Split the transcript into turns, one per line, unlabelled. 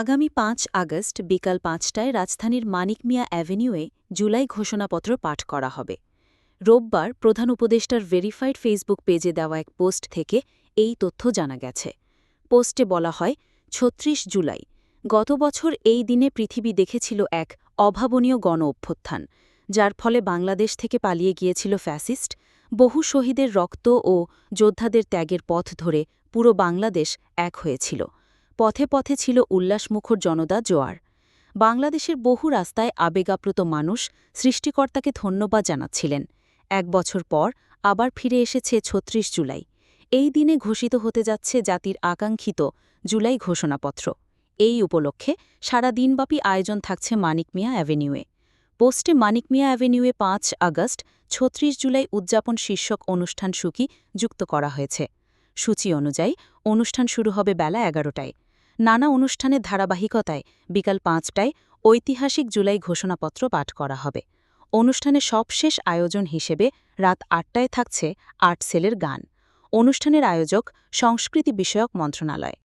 আগামী পাঁচ আগস্ট বিকাল পাঁচটায় রাজধানীর মানিক মিয়া অ্যাভিনিউয়ে জুলাই ঘোষণাপত্র পাঠ করা হবে। রোববার প্রধান উপদেষ্টার ভেরিফাইড ফেসবুক পেজে দেওয়া এক পোস্ট থেকে এই তথ্য জানা গেছে। পোস্টে বলা হয়, ছত্রিশ জুলাই, গত বছর এই দিনে পৃথিবী দেখেছিল এক অভাবনীয় গণ অভ্যুত্থান, যার ফলে বাংলাদেশ থেকে পালিয়ে গিয়েছিল ফ্যাসিস্ট, বহু শহীদের রক্ত ও যোদ্ধাদের ত্যাগের পথ ধরে পুরো বাংলাদেশ এক হয়েছিল। পথে পথে ছিল উল্লাসমুখর জনতা জোয়ার। বাংলাদেশের বহু রাস্তায় আবেগাপ্রত মানুষ সৃষ্টিকর্তাকে ধন্যবাদ জানাচ্ছিলেন। এক বছর পর আবার ফিরে এসেছে ছত্রিশ জুলাই। এই দিনে ঘোষিত হতে যাচ্ছে জাতির আকাঙ্ক্ষিত জুলাই ঘোষণাপত্র। এই উপলক্ষে সারা দিনব্যাপী আয়োজন থাকছে মানিক মিয়া অ্যাভিনিউয়ে। পোস্টে মানিক মিয়া অ্যাভিনিউয়ে পাঁচ আগস্ট ছত্রিশ জুলাই উদযাপন শীর্ষক অনুষ্ঠান সূচি যুক্ত করা হয়েছে। সূচি অনুযায়ী অনুষ্ঠান শুরু হবে বেলা এগারোটায়। নানা অনুষ্ঠানে ধারাবাহিকতায় বিকাল পাঁচটায় ঐতিহাসিক জুলাই ঘোষণাপত্র পাঠ করা হবে। অনুষ্ঠানের সবশেষ আয়োজন হিসেবে রাত আটটায় থাকছে আর্ট সেলের গান। অনুষ্ঠানের আয়োজক সংস্কৃতি বিষয়ক মন্ত্রণালয়।